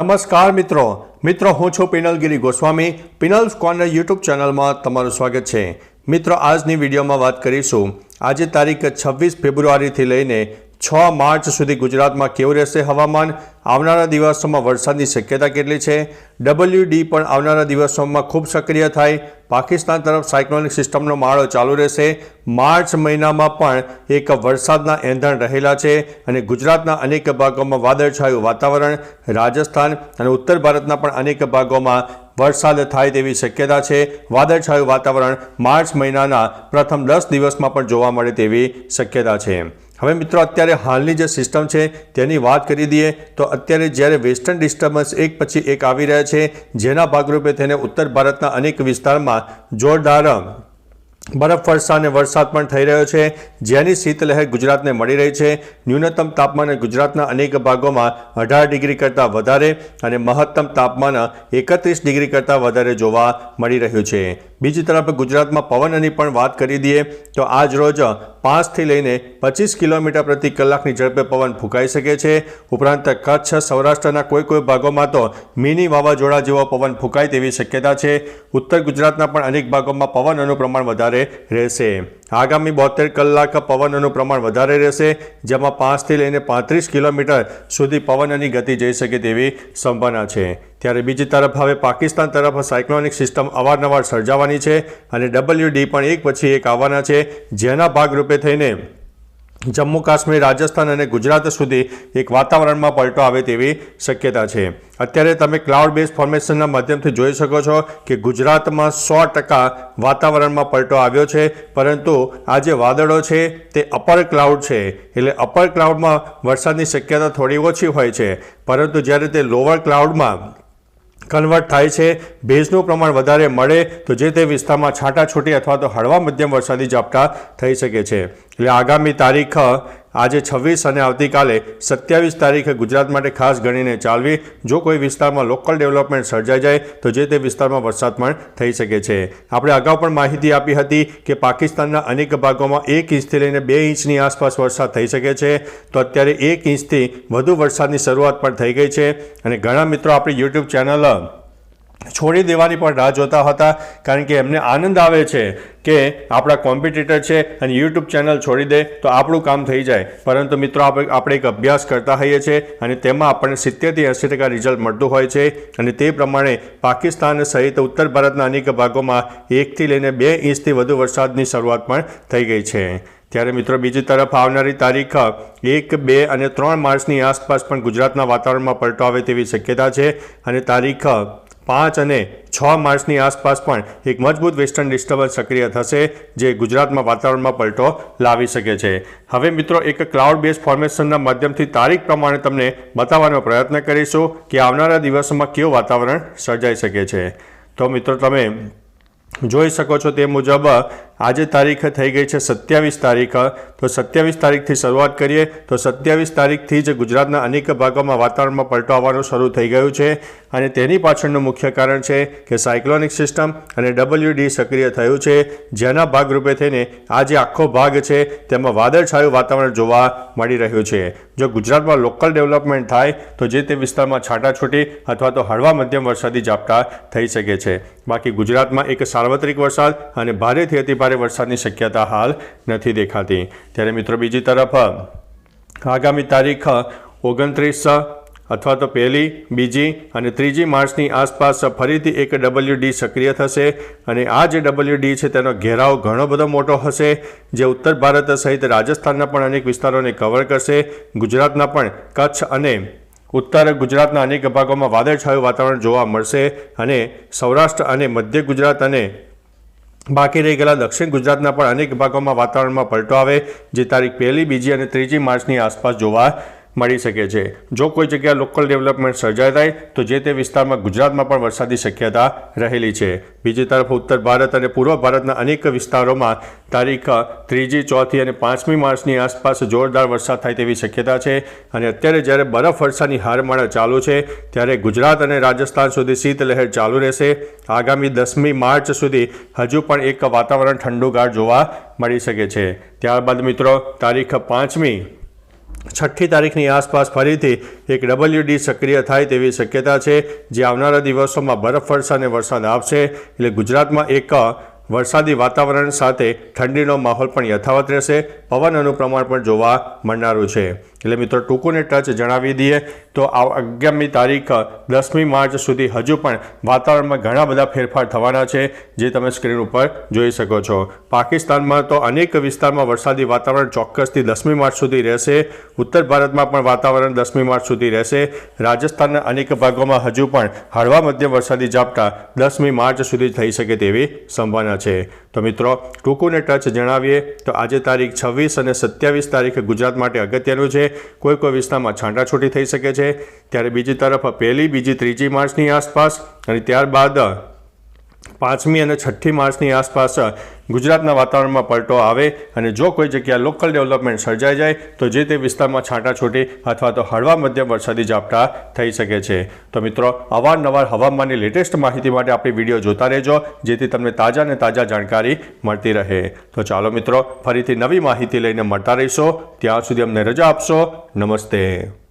નમસ્કાર મિત્રો. મિત્રો, હું છું પિનલગીરી ગોસ્વામી. પિનલ્સ કોર્નર યુટ્યુબ ચેનલમાં તમારું સ્વાગત છે. મિત્રો, આજની વિડીયોમાં વાત કરીશું. આજે તારીખ છવ્વીસ ફેબ્રુઆરીથી લઈને છ માર્ચ સુધી ગુજરાતમાં કેવું રહેશે હવામાન? આવનારા દિવસોમાં વરસાદની શક્યતા કેટલી છે? ડબલ્યુ ડી પણ આવનારા દિવસોમાં ખૂબ સક્રિય થાય. પાકિસ્તાન તરફ સાયક્લોનિક સિસ્ટમનો માળો ચાલુ રહેશે. માર્ચ મહિનામાં પણ એક વરસાદના એંધણ રહેલા છે અને ગુજરાતના અનેક ભાગોમાં વાદળછાયું વાતાવરણ, રાજસ્થાન અને ઉત્તર ભારતના પણ અનેક ભાગોમાં વરસાદ થાય તેવી શક્યતા છે. વાદળછાયું વાતાવરણ માર્ચ મહિનાના પ્રથમ દસ દિવસમાં પણ જોવા મળે તેવી શક્યતા છે. હવે મિત્રો, અત્યારે હાલની જે સિસ્ટમ છે, તેની વાત કરી દઈએ, તો અત્યારે જ્યારે વેસ્ટર્ન ડિસ્ટર્બન્સ એક પછી એક આવી રહ્યા છે, જેના ભાગરૂપે તેને ઉત્તર ભારતના અનેક વિસ્તારમાં જોરદાર બરફવર્ષા અને વરસાદ પણ થઈ રહ્યો છે, જેની શીતલહેર ગુજરાતને મળી રહી છે. ન્યૂનતમ તાપમાન ગુજરાતના અનેક ભાગોમાં અઢાર ડિગ્રી કરતાં વધારે અને મહત્તમ તાપમાન એકત્રીસ ડિગ્રી કરતાં વધારે જોવા મળી રહ્યું છે. બીજી તરફ ગુજરાતમાં પવનની પણ વાત કરી દઈએ તો આજ રોજ પાંચથી લઈને પચીસ કિલોમીટર પ્રતિ કલાકની ઝડપે પવન ફૂંકાઈ શકે છે. ઉપરાંત કચ્છ, સૌરાષ્ટ્રના કોઈ કોઈ ભાગોમાં તો મિની વાવાઝોડા જેવો પવન ફૂંકાય તેવી શક્યતા છે. ઉત્તર ગુજરાતના પણ અનેક ભાગોમાં પવનનું પ્રમાણ વધારે રહેશે. આગામી બોતેર કલાક પવનનું પ્રમાણ વધારે રહેશે, જેમાં પાંચથી લઈને પાંત્રીસ કિલોમીટર સુધી પવનની ગતિ જઈ શકે તેવી સંભાવના છે. ત્યારે બીજી તરફ હવે પાકિસ્તાન તરફ સાયક્લોનિક સિસ્ટમ અવારનવાર સર્જાવાની છે અને ડબલ્યુ ડી પણ એક પછી એક આવવાના છે, જેના ભાગરૂપે થઈને જમ્મુ કાશ્મીર, રાજસ્થાન અને ગુજરાત સુધી એક વાતાવરણમાં પલટો આવે તેવી શક્યતા છે. અત્યારે તમે ક્લાઉડ બેઝ ફોર્મેશનના માધ્યમથી જોઈ શકો છો કે ગુજરાતમાં સો ટકા વાતાવરણમાં પલટો આવ્યો છે, પરંતુ આ જે વાદળો છે તે અપર ક્લાઉડ છે. એટલે અપર ક્લાઉડમાં વરસાદની શક્યતા થોડી ઓછી હોય છે. પરંતુ જ્યારે તે લોઅર ક્લાઉડમાં કન્વર્ટ થાય છે. ભેજનું પ્રમાણ વધારે મળે તો જે તે વિસ્તારમાં છાંટાછૂટી અથવા તો હળવા મધ્યમ વરસાદી ઝાપટા થઈ શકે છે. એટલે આગામી તારીખ આજે છવ્વીસ અને આવતીકાલે સત્યાવીસ તારીખે ગુજરાત માટે ખાસ ગણીને ચાલવી. જો કોઈ વિસ્તારમાં લોકલ ડેવલપમેન્ટ સર્જાઈ જાય, તો જે તે વિસ્તારમાં વરસાદ પણ થઈ શકે છે. આપણે અગાઉ પણ માહિતી આપી હતી કે પાકિસ્તાનના અનેક ભાગોમાં એક ઇંચથી લઈને બે ઇંચની આસપાસ વરસાદ થઈ શકે છે. તો અત્યારે એક ઇંચથી વધુ વરસાદની શરૂઆત પણ થઈ ગઈ છે. અને ઘણા મિત્રો આપણી યુટ્યુબ ચેનલ છોડી દેવાની પણ રાહ જોતા હતા, કારણ કે એમને આનંદ આવે છે કે આપણા કોમ્પિટિટર છે અને યુટ્યુબ ચેનલ છોડી દે તો આપણું કામ થઈ જાય. પરંતુ મિત્રો, આપણે આપણે એક અભ્યાસ કરતા હોઈએ છીએ અને તેમાં આપણને સિત્તેરથી એંસી ટકા રિઝલ્ટ મળતું હોય છે અને તે પ્રમાણે પાકિસ્તાન સહિત ઉત્તર ભારતના અનેક ભાગોમાં એકથી લઈને બે ઇંચથી વધુ વરસાદની શરૂઆત પણ થઈ ગઈ છે. ત્યારે મિત્રો, બીજી તરફ આવનારી તારીખ એક, બે અને ત્રણ માર્ચની આસપાસ પણ ગુજરાતના વાતાવરણમાં પલટો આવે તેવી શક્યતા છે અને તારીખ પાંચ અને છ માર્ચની આસપાસ પણ એક મજબૂત વેસ્ટર્ન ડિસ્ટર્બન્સ સક્રિય થશે, જે ગુજરાતમાં વાતાવરણમાં પલટો લાવી શકે છે. હવે મિત્રો, એક ક્લાઉડ બેઝ ફોર્મેશનના માધ્યમથી તારીખ પ્રમાણે તમને બતાવવાનો પ્રયત્ન કરીશું કે આવનારા દિવસોમાં કેવું વાતાવરણ સર્જાઈ શકે છે. તો મિત્રો, તમે જોઈ શકો છો તે મુજબ, આજે તારીખ થઈ ગઈ છે સત્યાવીસ તારીખ. તો સત્યાવીસ તારીખથી શરૂઆત કરીએ. તો સત્યાવીસ તારીખથી જ ગુજરાતના અનેક ભાગોમાં વાતાવરણમાં પલટો આવવાનું શરૂ થઈ ગયું છે. અને તેની પાછળનું મુખ્ય કારણ છે કે સાયક્લોનિક સિસ્ટમ અને ડબલ્યુ ડી સક્રિય થયું છે. જેના ભાગરૂપે થઈને આ જે આખો ભાગ છે. તેમાં વાદળછાયું વાતાવરણ જોવા મળી રહ્યું છે. જો ગુજરાતમાં લોકલ ડેવલપમેન્ટ થાય, તો જે તે વિસ્તારમાં છાટાછૂટી અથવા તો હળવા મધ્યમ વરસાદી ઝાપટા થઈ શકે છે. બાકી ગુજરાતમાં એક સાર્વત્રિક વરસાદ અને ભારેથી અતિભારે વરસાદની શક્યતા હાલ નથી દેખાતી. ત્યારે મિત્રો બીજી તરફ, આગામી તારીખ ઓગણત્રીસ અથવા તો પહેલી, બીજી અને ત્રીજી માર્ચની આસપાસ ફરીથી એક ડબલ્યુ ડી સક્રિય થશે અને આ જે ડબલ્યુ ડી છે તેનો ઘેરાવ ઘણો બધો મોટો હશે, જે ઉત્તર ભારત સહિત રાજસ્થાનના પણ અનેક વિસ્તારોને કવર કરશે, ગુજરાતના પણ કચ્છ અને ઉત્તર ગુજરાતના અનેક ભાગોમાં વાદળછાયું વાતાવરણ જોવા મળશે અને સૌરાષ્ટ્ર અને મધ્ય ગુજરાત અને બાકી રહી ગયેલા દક્ષિણ ગુજરાતના પણ અનેક ભાગોમાં વાતાવરણમાં પલટો આવે, જે તારીખ પહેલી, બીજી અને ત્રીજી માર્ચની આસપાસ જોવા મળી શકે છે. જો કોઈ જગ્યા લોકલ ડેવલપમેન્ટ સર્જાય થાય, તો જે તે વિસ્તારમાં ગુજરાતમાં પણ વરસાદની શક્યતા રહેલી છે. બીજી તરફ ઉત્તર ભારત અને પૂર્વ ભારતના અનેક વિસ્તારોમાં તારીખ ત્રીજી, ચોથી અને પાંચમી માર્ચની આસપાસ જોરદાર વરસાદ થાય તેવી શક્યતા છે અને અત્યારે જ્યારે બરફ વર્ષાની હારમાળા ચાલુ છે, ત્યારે ગુજરાત અને રાજસ્થાન સુધી શીતલહેર ચાલુ રહેશે. આગામી દસમી માર્ચ સુધી હજુ પણ એક વાતાવરણ ઠંડુગાર જોવા મળી શકે છે. ત્યારબાદ મિત્રો, તારીખ પાંચમી છઠ્ઠી તારીખની આસપાસ ફરીથી એક ડબલ્યુડી સક્રિય થાય તેવી શક્યતા છે, જે આવનારા દિવસોમાં બરફવર્ષા અને વરસાદ આપશે. એટલે ગુજરાતમાં એક વરસાદી વાતાવરણ સાથે ઠંડીનો માહોલ પણ યથાવત રહેશે. પવન અનુપ્રમાણ પણ જોવા મળનારું છે. એટલે મિત્રો, ટૂંકુને ટચ જણાવી દઈએ તો આ આગામી તારીખ, દસમી માર્ચ સુધી હજુ પણ વાતાવરણમાં ઘણા બધા ફેરફાર થવાના છે, જે તમે સ્ક્રીન ઉપર જોઈ શકો છો. પાકિસ્તાનમાં તો અનેક વિસ્તારમાં વરસાદી વાતાવરણ ચોક્કસથી દસમી માર્ચ સુધી રહેશે. ઉત્તર ભારતમાં પણ વાતાવરણ દસમી માર્ચ સુધી રહેશે. રાજસ્થાનના અનેક ભાગોમાં હજુ પણ હળવા મધ્યમ વરસાદી ઝાપટા દસમી માર્ચ સુધી થઈ શકે તેવી સંભાવના છે. તો મિત્રો, ટૂંકુને ટચ જણાવીએ તો આજે તારીખ છવ્વીસ અને સત્યાવીસ તારીખે ગુજરાત માટે અગત્યનું છે. કોઈ કોઈ વિસ્તારમાં છાંટાછૂટી થઈ શકે છે. ત્યારે બીજી તરફ પહેલી, બીજી, ત્રીજી માર્ચની આસપાસ અને ત્યારબાદ પાંચમી અને છઠ્ઠી માર્ચની આસપાસ ગુજરાતના વાતાવરણમાં પલટો આવે અને જો કોઈ જગ્યાએ લોકલ ડેવલપમેન્ટ સર્જાઈ જાય, તો જે તે વિસ્તારમાં છાંટાછૂટી અથવા તો હળવા મધ્યમ વરસાદી ઝાપટા થઈ શકે છે. તો મિત્રો, અવારનવાર હવામાનની લેટેસ્ટ માહિતી માટે આપણી વીડિયો જોતા રહેજો, જેથી તમને તાજા અને તાજા જાણકારી મળતી રહે. તો ચાલો મિત્રો, ફરીથી નવી માહિતી લઈને મળતા રહીશો. ત્યાં સુધી અમને રજા આપશો. નમસ્તે.